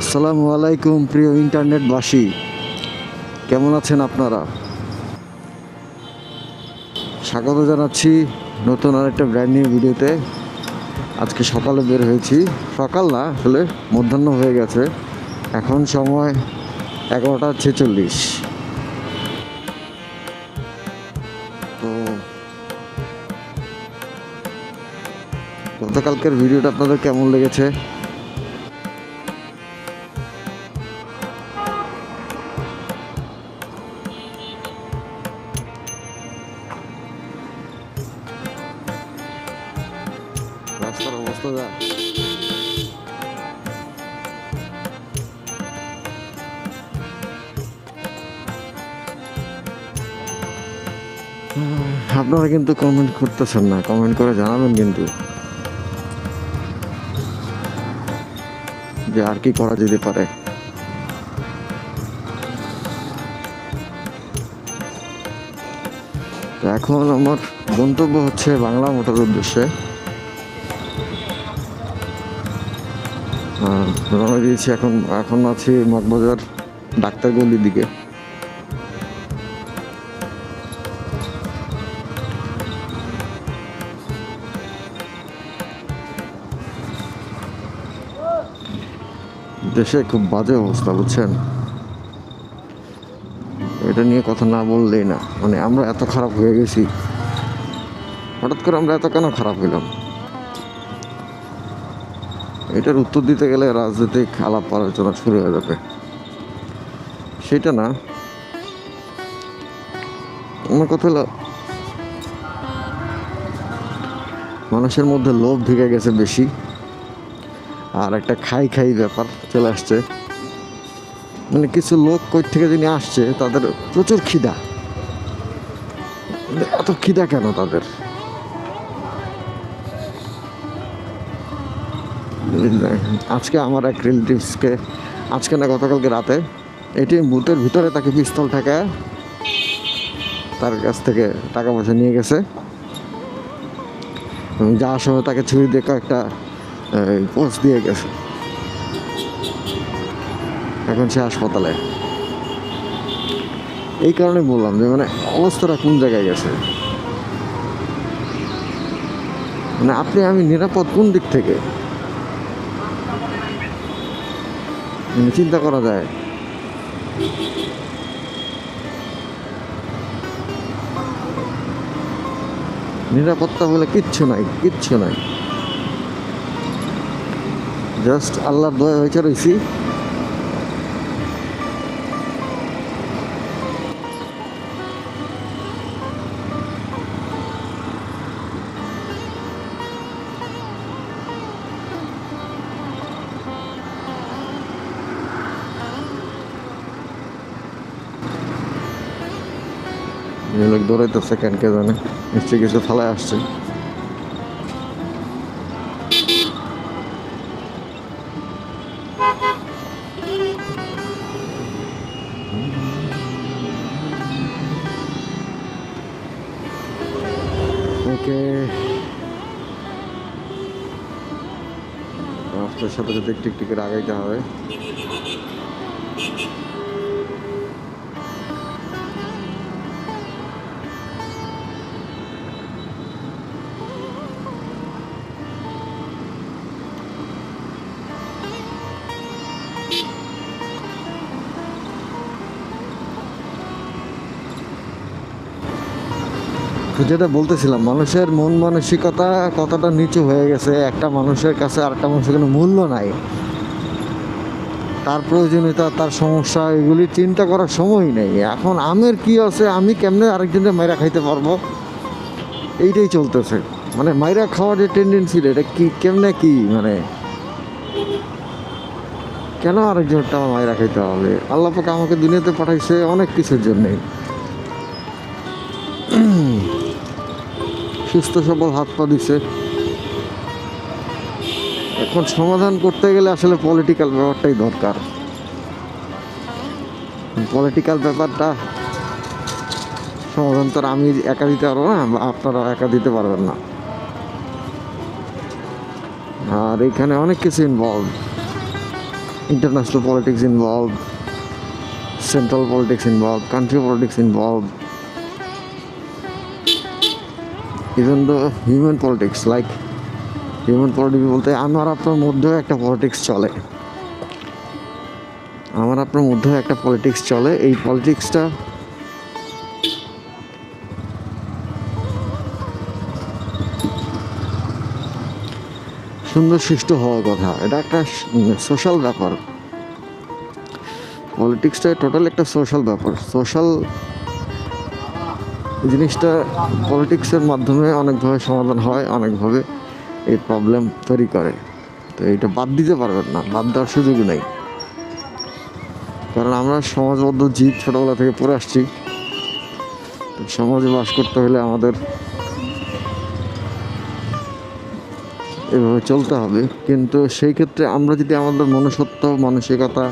আসসালামু আলাইকুম, প্রিয় ইন্টারনেটবাসী। কেমন আছেন আপনারা? স্বাগত জানাচ্ছি নতুন আরেকটা ব্র্যান্ড নিউ ভিডিওতে আজকে সকালে বের হয়েছি। সকাল না, আসলে মধ্যাহ্ন হয়ে গেছে। এখন সময় এগারোটা ছেচল্লিশ। তো গতকালকের ভিডিওটা আপনাদের কেমন লেগেছে? আপনারা কিন্তু কমেন্ট করতেছেন না। কমেন্ট করে জানাবেন কিন্তু। যে আর কি করা যেতে পারে। এখন আমার গন্তব্য হচ্ছে বাংলা মোটর উদ্দেশ্যে। রওনা দিয়েছি এখন এখন আছি মগবাজার ডাক্তার গলির দিকে। দেশে খুব বাজে অবস্থা, বুঝছেন? এটা নিয়ে কথা না বললেই না। মানে আমরা এত খারাপ হয়ে গেছি। হঠাৎ করে আমরা এত কেন খারাপ হইলাম? এটার উত্তর দিতে গেলে রাজনৈতিক আলাপ আলোচনা শুরু হয়ে যাবে। সেটা না। আমার কথা হলো, মানুষের মধ্যে লোভ ঢুকে গেছে বেশি। আর একটা খাই খাই ব্যাপার চলে আসছে। মানে কিছু লোক কই থেকে যিনি আসছে, তাদের প্রচুর খিদা। মানে এত খিদা কেন তাদের? আজকে আমার এক রিলেটিভসকে, আজকে না গতকালকে রাতে এটিএম বুথের ভিতরে তাকে পিস্তল ঠেকায় তার কাছ থেকে টাকা পয়সা নিয়ে গেছে। যাওয়ার সময় তাকে ছুরি দিয়ে কয়েকটা পোস্ট দিয়ে গেছে। এখন সে হাসপাতালে। এই কারণে বললাম যে মানে অবস্থাটা কোন জায়গায় গেছে? মানে আপনি, আমি নিরাপদ কোন দিক থেকে? মানে চিন্তা করা যায়। নিরাপত্তা বলে কিচ্ছু নাই কিচ্ছু নাই। জাস্ট আল্লাহর দয়া হয়েছে রয়েছি লোক দৌড়াইতেছে কেন কে জানে নিশ্চয়ই কিছু ফালায় আসছে। ওকে রাস্তার সাথে সাথে একটু একটু করে আগাইতে হবে যেটা বলতেছিলাম, মানুষের মন মানসিকতা কতটা নিচু হয়ে গেছে, একটা মানুষের কাছে আরেকটা মানুষের কোনো মূল্য নাই। তার প্রয়োজনীয়তা, তার সমস্যা, এগুলি চিন্তা করার সময় নেই। এখন আমের কি আছে, আমি কেমনে আরেকজনকে মাইরা খাইতে পারব? এইটাই চলতেছে। মানে মাইরা খাওয়ার যে টেন্ডেন্সি এটা কি, কেমনে কি মানে কেন আরেকজনটা আমার মাইরা খাইতে হবে? আল্লাহ পাকে আমাকে দুনিয়াতে পাঠাইছে অনেক কিছুর জন্যেই সুস্থ সবল হাত পা দিছে। এখন সমাধান করতে গেলে আসলে পলিটিক্যাল ব্যাপারটাই দরকার। পলিটিক্যাল ব্যাপারটা সমাধান তো আমি একা দিতে পারব না বা আপনারা একা দিতে পারবেন না। আর এখানে অনেক কিছু involve international politics involve central politics involve country politics involved, even the human politics like human politics বলতে আমার আপনার মধ্যেও একটা পলিটিক্স চলে। আমার আপনার মধ্যেও একটা পলিটিক্স চলে। এই পলিটিক্সটা সুন্দর সুষ্ঠু হওয়ার কথা। এটা একটা সোশ্যাল ব্যাপার। পলিটিক্সটা টোটাল একটা সোশ্যাল ব্যাপার। সোশ্যাল জিনিসটা পলিটিক্সের মাধ্যমে অনেকভাবে সমাধান হয়, অনেকভাবে এই প্রবলেম তৈরি করে। তো এটা বাদ দিতে পারবেন না, বাদ দেওয়ার সুযোগ নেই। কারণ আমরা সমাজবদ্ধ জীব ছোটোবেলা থেকে পড়ে আসছি। তো সমাজে বাস করতে হলে আমাদের এভাবে চলতে হবে। কিন্তু সেই ক্ষেত্রে আমরা যদি আমাদের মনুষ্যত্ব, মানসিকতাটাকে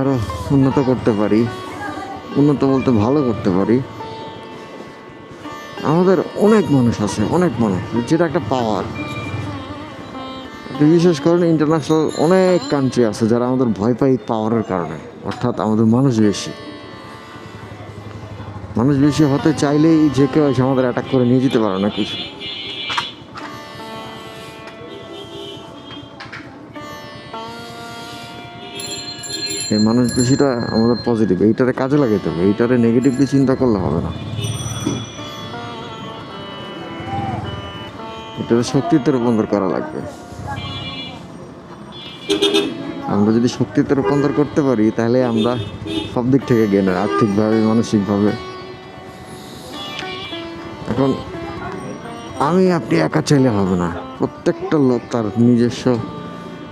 আরও উন্নত করতে পারি উন্নত বলতে ভালো করতে পারি। আমাদের অনেক মানুষ আছে, অনেক মানুষ, যেটা একটা পাওয়ার বিশেষ করে ইন্টারন্যাশনাল অনেক কান্ট্রি আছে যারা আমাদের ভয় পাই পাওয়ারের কারণে, অর্থাৎ আমাদের মানুষ বেশি। মানুষ বেশি হতে চাইলেই যে কেউ আমাদের অ্যাটাক করে নিয়ে যেতে পারে না কিছু। এই মানুষ বেশিটা আমাদের পজিটিভ এইটারে কাজে লাগাইতে হবে, এইটারে নেগেটিভলি চিন্তা করলে হবে না। এটারে শক্তিতে রূপান্তর করা লাগবে। আমরা যদি শক্তিতে রূপান্তর করতে পারি, তাহলে আমরা সব দিক থেকে গেলে আর্থিকভাবে, মানসিকভাবে। এখন, আমি আপনি একা চাইলে হবে না। প্রত্যেকটা লোক তার নিজস্ব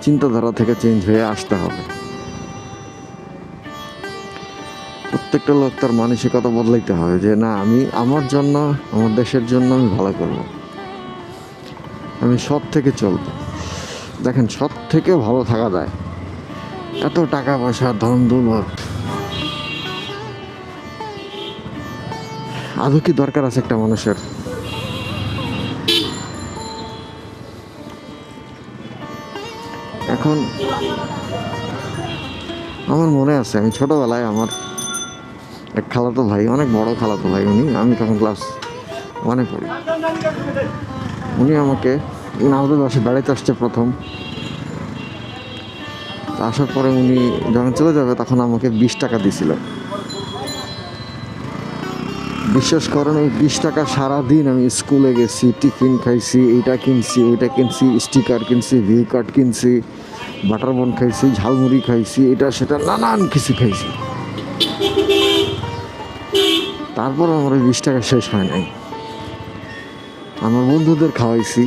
চিন্তাধারা থেকে চেঞ্জ হয়ে আসতে হবে। প্রত্যেকটা লোক তার মানসিকতা বদলাইতে হবে যে, না, আমি আমার জন্য, আমার দেশের জন্য আমি ভালো করব। আমি সৎ থেকে চলব। দেখেন, সৎ থেকেও ভালো থাকা যায়। এত টাকা পয়সা, ধন দৌলত। আদৌ কি দরকার আছে একটা মানুষের? এখন আমার মনে আছে, আমি ছোটবেলায় আমার এক খালাতো ভাই, অনেক বড় খালাতো ভাই উনি, আমি তখন ক্লাস ওয়ানে পড়ি। উনি আমাকে আমাদের বাসায় বেড়াইতে আসছে প্রথম। আসার পরে উনি যখন চলে যাবে, তখন আমাকে বিশ টাকা দিছিল বিশ্বাস করেন ওই বিশ টাকা সারাদিন আমি স্কুলে গেছি, টিফিন খাইছি, এইটা কিনছি, ওইটা কিনছি স্টিকার কিনছি ভিউ কার্ড কিনছি বাটার বন খাইছি, ঝালমুড়ি খাইছি, এটা, সেটা, নানান কিছু খাইছি। তারপর আমার ওই বিশ টাকা শেষ হয় নাই। আমার বন্ধুদের খাওয়াইছি।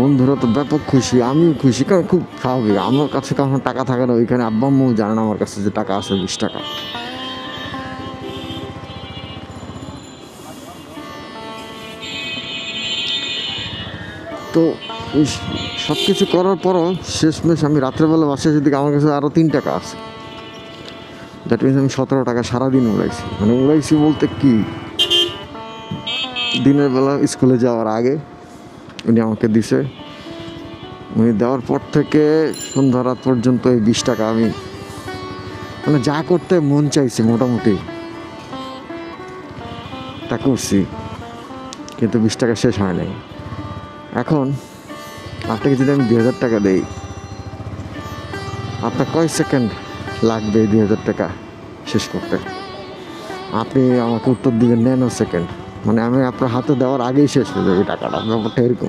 বন্ধুরা তো ব্যাপক খুশি, আমিও খুশি, কারণ খুব স্বাভাবিক। আমার কাছে কারণ টাকা থাকে না, ওইখানে আব্বা আম্মু জানে না আমার কাছে যে টাকা আছে বিশ টাকা। তো সব কিছু করার পরও শেষমেশ আমি রাত্রেবেলা বাসায় যদি আমার কাছে আরও তিন টাকা আছে। দ্যাট মিনস আমি সতেরো টাকা সারাদিন উড়াইছি। মানে উড়াইছি বলতে কি? দিনের বেলা স্কুলে যাওয়ার আগে উনি আমাকে দিছে। উনি দেওয়ার পর থেকে সন্ধ্যা রাত পর্যন্ত এই বিশ টাকা আমি মানে যা করতে মন চাইছে মোটামুটি তা করছি। কিন্তু বিশ টাকা শেষ হয় নাই। এখন আপনাকে যদি আমি দুই হাজার টাকা দেই, আপনার কয় সেকেন্ড? লাগবে দুই হাজার টাকা শেষ করতে। আপনি আমাকে উত্তর দিবেন ন্যানো সেকেন্ড। মানে আমি আপনার হাতে দেওয়ার আগেই শেষ হয়ে যাবে টাকাটা। ব্যাপারটা এরকম।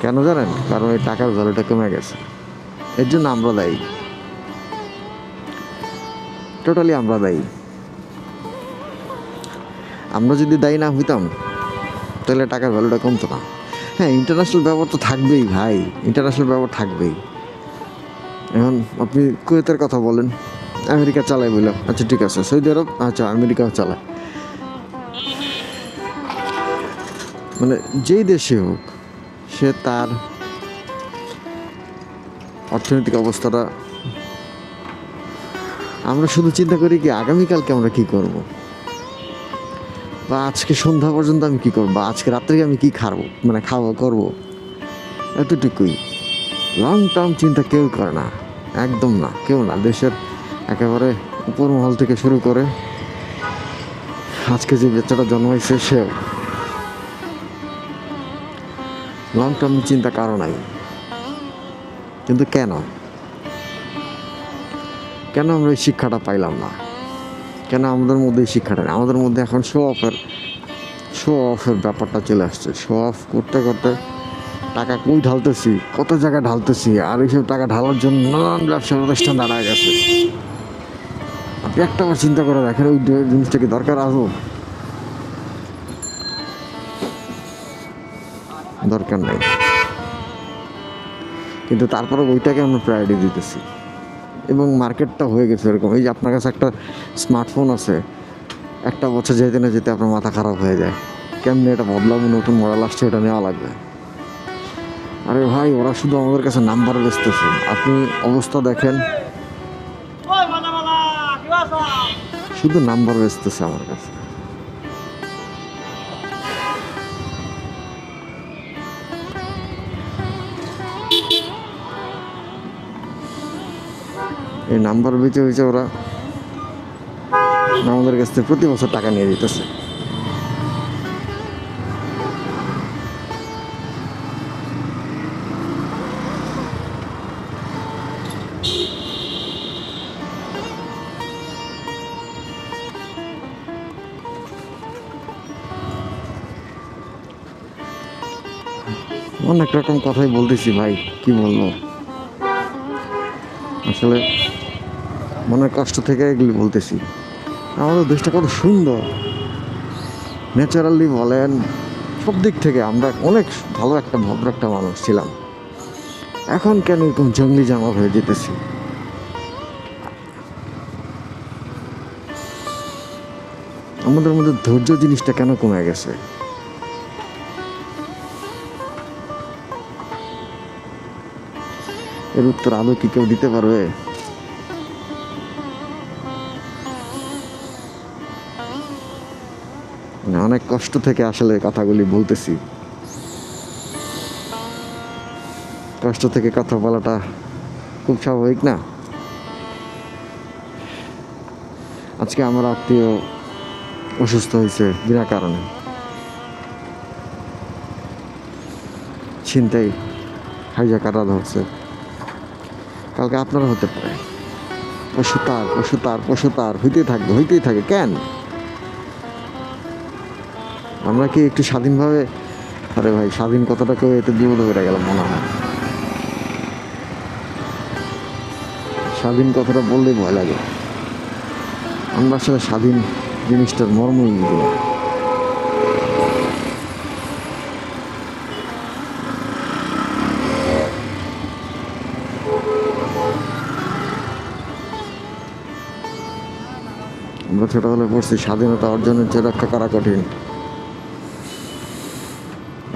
কেন জানেন? কারণ এই টাকার ভ্যালুটা কমে গেছে। এর জন্য আমরা দায়ী। টোটালি আমরা দায়ী। আমরা যদি দায়ী না হইতাম, তাহলে টাকার ভ্যালুটা কমতো না। হ্যাঁ ইন্টারন্যাশনাল ব্যাপার তো থাকবেই ভাই। ইন্টারন্যাশনাল ব্যাপার থাকবেই। এখন আপনি কুয়েতের কথা বলেন, আমেরিকা চালায় বললাম আচ্ছা ঠিক আছে, সৌদি আরব? আচ্ছা আমেরিকাও চালায়। মানে যেই দেশে হোক, সে তার অর্থনৈতিক অবস্থাটা, আমরা শুধু চিন্তা করি কি, আগামীকালকে আমরা কি করব? বা আজকে সন্ধ্যা পর্যন্ত আমি কি করব? বা আজকে রাত্রে আমি কি খাব মানে খাব করব? এতটুকুই। লং টার্ম চিন্তা কেউ করে না। একদম না, কেউ না। দেশের একেবারে উপর মহল থেকে শুরু করে আজকে যে বাচ্চাটা জন্মাইছে সেও। লং টার্ম চিন্তা কারও নাই। কিন্তু কেন? কেন আমরা এই শিক্ষাটা পাইলাম না? কেন আমাদের মধ্যে এই শিক্ষাটা নেই? আমাদের মধ্যে এখন শো অফের শো অফের ব্যাপারটা চলে আসছে। শো অফ করতে করতে টাকা কই ঢালতেছি। কত জায়গায় ঢালতেছি? আর এইসব টাকা ঢালার জন্য নানান ব্যবসা প্রতিষ্ঠান দাঁড়ায় গেছে। আপনি একটা আমার চিন্তা করে দেখেন, ওই জিনিসটা কি দরকার আসব দরকার নাই। কিন্তু তারপরে ওইটাকে আমরা প্রায়োরিটি দিতেছি। এবং মার্কেটটা হয়ে গেছে এরকম। এই যে আপনার কাছে একটা স্মার্টফোন আছে, একটা বছর যেতে না যেতে আপনার মাথা খারাপ হয়ে যায়। কেমনি এটা বদলাবো? নতুন মডেল আসছে, এটা নেওয়া লাগবে। আরে ভাই ওরা শুধু আমাদের কাছে নাম্বার বেচতেছে। আপনি অবস্থা দেখেন। শুধু নাম্বার বেচতেছে আমার কাছে। এই নাম্বার বেঁচে বেচে ওরা আমাদের কাছ থেকে প্রতি বছর টাকা নিয়ে দিতেছে। অনেক রকম কথাই বলতেছি ভাই, কি বলব? আসলে মনের কষ্ট থেকে এগুলি বলতেছি। আমাদের দেশটা কত সুন্দর। ন্যাচারালি বলেন, সব দিক থেকে আমরা অনেক ভালো একটা, ভদ্র একটা মানুষ ছিলাম। এখন কেন এরকম জঙ্গলি জামা হয়ে যেতেছি? আমাদের মধ্যে ধৈর্য জিনিসটা কেন কমে গেছে? এর উত্তর আদৌ কি কেউ দিতে পারবে? অনেক কষ্ট থেকে আসলে কথাগুলি বলতেছি। কষ্ট থেকে কথা বলাটা খুব স্বাভাবিক না? আজকে আমার আত্মীয় অসুস্থ হয়েছে বিনা কারণে। ছিনতাই হাইজাকাররা ধরছে। কালকে আপনারা হতে পারে। পশু তার পশু তার পশু তার হইতেই থাকবে, হইতেই থাকে, কেন? আমরা কি একটু স্বাধীনভাবে, আরে ভাই, স্বাধীন কথাটা কেউ এতে বিপদ হয়ে গেল মনে হয়। স্বাধীন কথাটা বললেই ভয় লাগে। আমরা আসলে স্বাধীন জিনিসটার মর্মই ছোটবেলায় পড়ছি স্বাধীনতা অর্জনের চেয়ে রক্ষা করা কঠিন।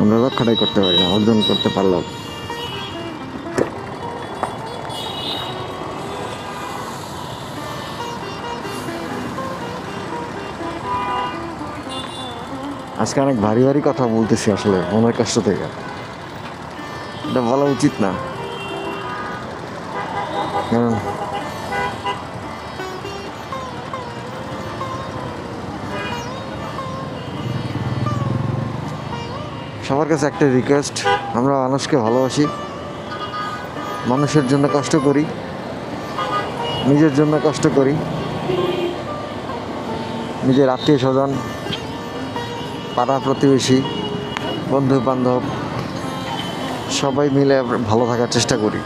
আমরা রক্ষাটাই করতে পারি না, অর্জন করতে পারলাম। আজকে অনেক ভারী ভারী কথা বলতেছি আসলে, মনের কষ্ট থেকে। এটা বলা উচিত না। সবার কাছে একটা রিকোয়েস্ট আমরা মানুষকে ভালোবাসি, মানুষের জন্য কষ্ট করি, নিজের জন্য কষ্ট করি, নিজের আত্মীয় স্বজন পাড়া প্রতিবেশী বন্ধু বান্ধব সবাই মিলে ভালো থাকার চেষ্টা করি।